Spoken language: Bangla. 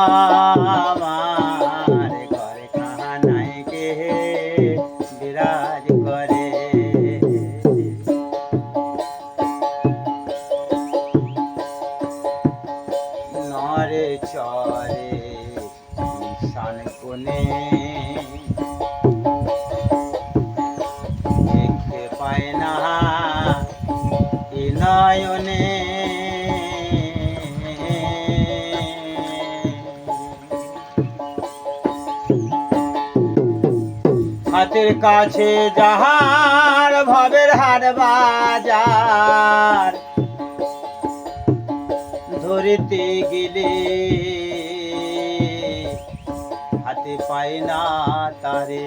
আমার ঘরে খাহা নাই কে বিরাজ করে। নরে চরে ঈশান হাতের কাছে জাহার ভবের হার বাজার। ধরিতে গেলে হাতে পায় না তারে।